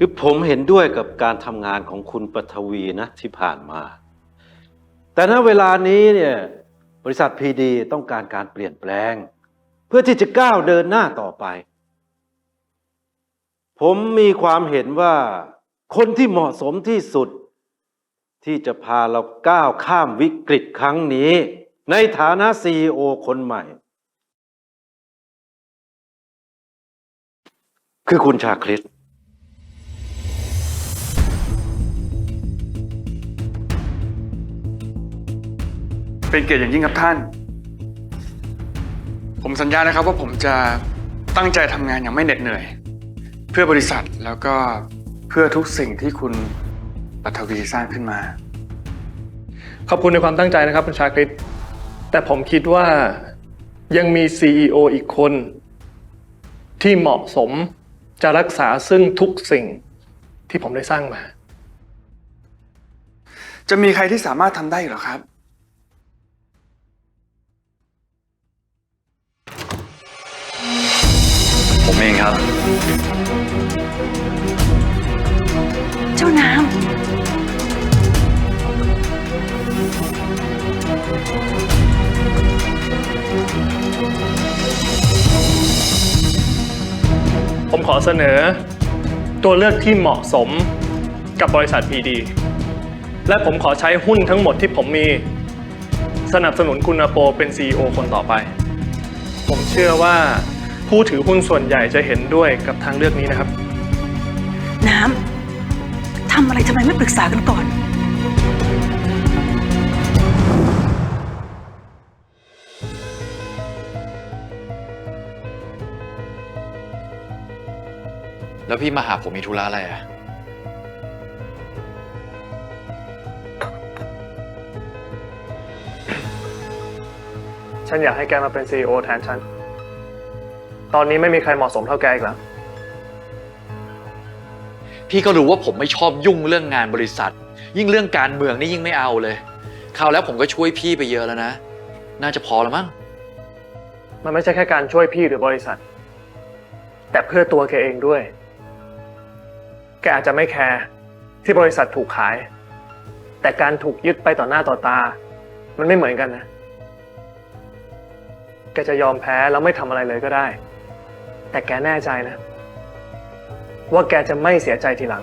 คือผมเห็นด้วยกับการทำงานของคุณปฐวีนะที่ผ่านมา แต่ณเวลานี้เนี่ยบริษัทพีดีต้องการการเปลี่ยนแปลง เพื่อที่จะก้าวเดินหน้าต่อไป ผมมีความเห็นว่าคนที่เหมาะสมที่สุด ที่จะพาเราก้าวข้ามวิกฤตครั้งนี้ ในฐานะซีอคนใหม่ คือคุณชาคริต เป็นเกียรติอย่างยิ่งครับท่าน ผมสัญญานะครับว่าผมจะตั้งใจทำงานอย่างไม่เหน็ดเหนื่อย เพื่อบริษัทแล้วก็เพื่อทุกสิ่งที่คุณปัทวีสร้างขึ้นมา ขอบคุณในความตั้งใจนะครับคุณชาคริตแต่ผมคิดว่ายังมี CEO อีกคน ที่เหมาะสมจะรักษาซึ่งทุกสิ่งที่ผมได้สร้างมา จะมีใครที่สามารถทำได้อีกเหรอครับ องครับ เจ้าน้ผมขอเสนอ ตัวเลือกที่เหมาะสมกับบริษัท PD และผมขอใช้หุ้นทั้งหมดที่ผมมี สนับสนุนคุณอาโปเป็น CEO คนต่อไป ผมเชื่อว่า ผู้ถือหุ้นส่วนใหญ่จะเห็นด้วยกับทางเลือกนี้นะครับำน้ำทำอะไรทำไมไม่ปรึกษากันก่อน แล้วพี่มาหาผมมีธุระอะไรอะ ฉันอยากให้แกมาเป็น CEO แทนฉัน ตอนนี้ไม่มีใครเหมาะสมเท่าแกอีกแล้ว พี่ก็รู้ว่าผมไม่ชอบยุ่งเรื่องงานบริษัท ยิ่งเรื่องการเมืองนี่ยิ่งไม่เอาเลยคราวแล้วผมก็ช่วยพี่ไปเยอะแล้วนะ น่าจะพอแล้วมั้ง มันไม่ใช่แค่การช่วยพี่หรือบริษัท แต่เพื่อตัวแกเองด้วย แกอาจจะไม่แคร์ที่บริษัทถูกขาย แต่การถูกยึดไปต่อหน้าต่อตา มันไม่เหมือนกันนะ แกจะยอมแพ้แล้วไม่ทำอะไรเลยก็ได้ แต่แกแน่ใจนะ ว่าแกจะไม่เสียใจทีหลัง